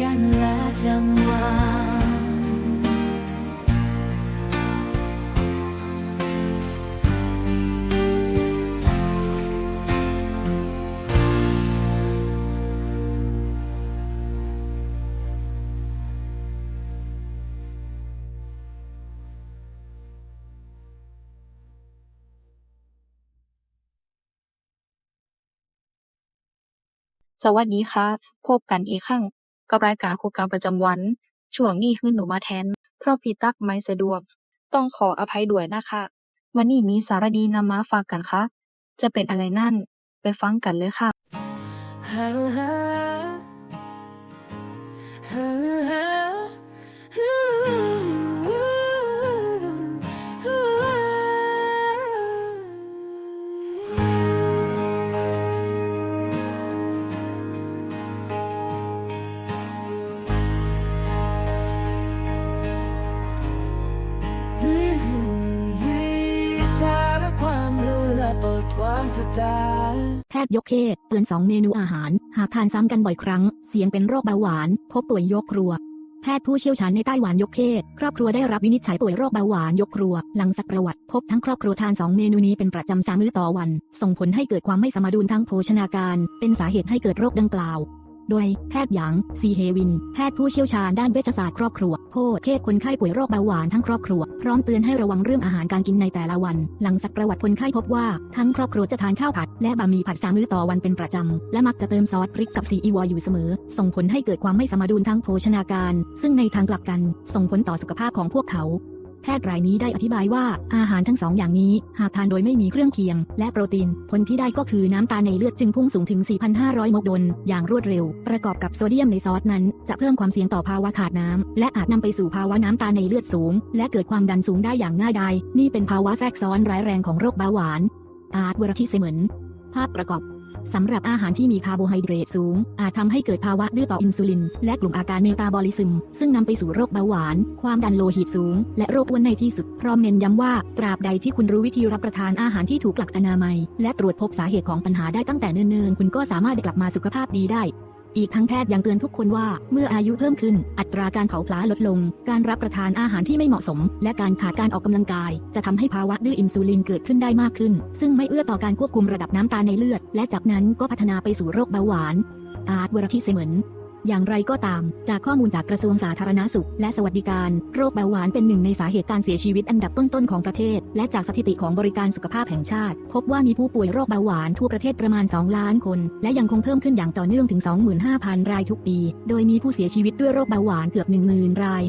กันและจังหวสวัสดีค่ะ พบกันอีกครั้ง กับรายการคู่กรรมประจำวัน ช่วงนี้คือหนูมาแทน เพราะพี่ตั๊กไม่สะดวก ต้องขออภัยด้วยนะคะ วันนี้มีสารดีนำมาฝากกันค่ะ จะเป็นอะไรนั่น ไปฟังกันเลยค่ะ แพทย์ยกเคสเตือน 2 เมนูอาหาร หากทานซ้ำกันบ่อยครั้ง เสี่ยงเป็นโรคเบาหวาน พบป่วยยกครัว แพทย์ผู้เชี่ยวชาญในไต้หวันยกเคสครอบครัวได้รับวินิจฉัยป่วยโรคเบาหวานยกครัว หลังสักประวัติ พบทั้งครอบครัวทาน 2 เมนูนี้เป็นประจำสามมื้อต่อวัน ส่งผลให้เกิดความไม่สมดุลทางโภชนาการ เป็นสาเหตุให้เกิดโรคดังกล่าว โดยแพทย์หยาง ซีเฮวิน แพทย์ผู้เชี่ยวชาญด้านเวชศาสตร์ครอบครัวโพดเคสคนไข้ป่วยโรคเบาหวานทั้งครอบครัว พร้อมเตือนให้ระวังเรื่องอาหารการกินในแต่ละวัน หลังสักประวัติคนไข้พบว่า ทั้งครอบครัวจะทานข้าวผัด และบะหมี่ผัดสามมื้อต่อวันเป็นประจำ และมักจะเติมซอสพริกกับซีอิ๊วอยู่เสมอ ส่งผลให้เกิดความไม่สมดุลทางโภชนาการ ซึ่งในทางกลับกัน ส่งผลต่อสุขภาพของพวกเขา แพทย์รายนี้ได้อธิบายว่าอาหารทั้งสองอย่างนี้ หากทานโดยไม่มีเครื่องเคียง และโปรตีน ผลที่ได้ก็คือน้ำตาลในเลือดจึงพุ่งสูงถึง 4,500 มกดล อย่างรวดเร็ว ประกอบกับโซเดียมในซอสนั้น จะเพิ่มความเสี่ยงต่อภาวะขาดน้ำ และอาจนำไปสู่ภาวะน้ำตาลในเลือดสูง และเกิดความดันสูงได้อย่างง่ายดายนี่เป็นภาวะแทรกซ้อนร้ายแรงของโรคเบาหวานอาร์ตวรทิเสมือนภาพประกอบ สำหรับอาหารที่มีคาร์โบไฮเดรตสูง อาจทำให้เกิดภาวะดื้อต่ออินซูลิน และกลุ่มอาการเมตาบอลิซึม ซึ่งนำไปสู่โรคเบาหวาน ความดันโลหิตสูง และโรคอ้วนในที่สุด พร้อมเน้นย้ำว่า ตราบใดที่คุณรู้วิธีรับประทานอาหารที่ถูกหลักอนามัย และตรวจพบสาเหตุของปัญหาได้ตั้งแต่เนิ่นๆ คุณก็สามารถกลับมาสุขภาพดีได้ อีกทั้งแพทย์ยังเตือนทุกคนว่า เมื่ออายุเพิ่มขึ้น อัตราการเผาผลาญลดลง การรับประทานอาหารที่ไม่เหมาะสม และการขาดการออกกำลังกาย จะทำให้ภาวะดื้ออินซูลินเกิดขึ้นได้มากขึ้น ซึ่งไม่เอื้อต่อการควบคุมระดับน้ำตาลในเลือด และจากนั้นก็พัฒนาไปสู่โรคเบาหวานอาร์ตวรทิเสมือน อย่างไรก็ตาม จากข้อมูลจากกระทรวงสาธารณสุข และสวัสดิการ โรคเบาหวานเป็นหนึ่งในสาเหตุการเสียชีวิตอันดับต้นๆของประเทศ และจากสถิติของบริการสุขภาพแห่งชาติ พบว่ามีผู้ป่วยโรคเบาหวานทั่วประเทศประมาณ 2 ล้านคน และยังคงเพิ่มขึ้นอย่างต่อเนื่องถึง 25,000 รายทุกปี โดยมีผู้เสียชีวิตด้วยโรคเบาหวานเกือบ 10,000 ราย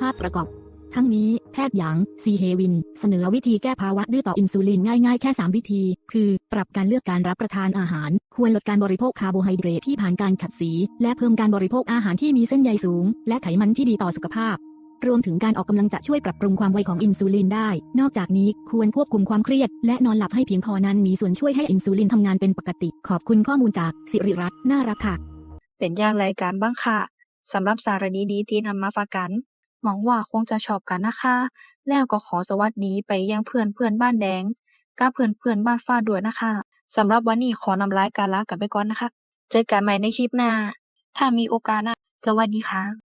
ภาพประกอบ ทั้งนี้แพทย์หยางซีเฮวิน เสนอวิธีแก้ภาวะดื้อต่ออินซูลินง่ายๆ แค่ 3 วิธี คือ ปรับการเลือกการรับประทานอาหาร ควรลดการบริโภคคาร์โบไฮเดรตที่ผ่านการขัดสี และเพิ่มการบริโภคอาหารที่มีเส้นใยสูง และไขมันที่ดีต่อสุขภาพ รวมถึงการออกกำลังจะช่วยปรับปรุงความไวของอินซูลินได้ นอกจากนี้ควรควบคุมความเครียด และนอนหลับให้เพียงพอนั้นมีส่วนช่วยให้อินซูลินทำงานเป็นปกติ ขอบคุณข้อมูลจากสิริรัตน์น่ารักค่ะ เป็นอย่างไรกันบ้างค่ะสำหรับสาระดีที่นำมาฝากกัน หวังว่าคงจะชอบกันนะคะ แล้วก็ขอสวัสดีไปยังเพื่อนเพื่อนบ้านแดง กับเพื่อนเพื่อนบ้านฟ้าด้วยนะคะ สำหรับวันนี้ขอนำรายการลากันไปก่อนนะคะ เจอกันใหม่ในคลิปหน้า ถ้ามีโอกาสนะสวัสดีค่ะ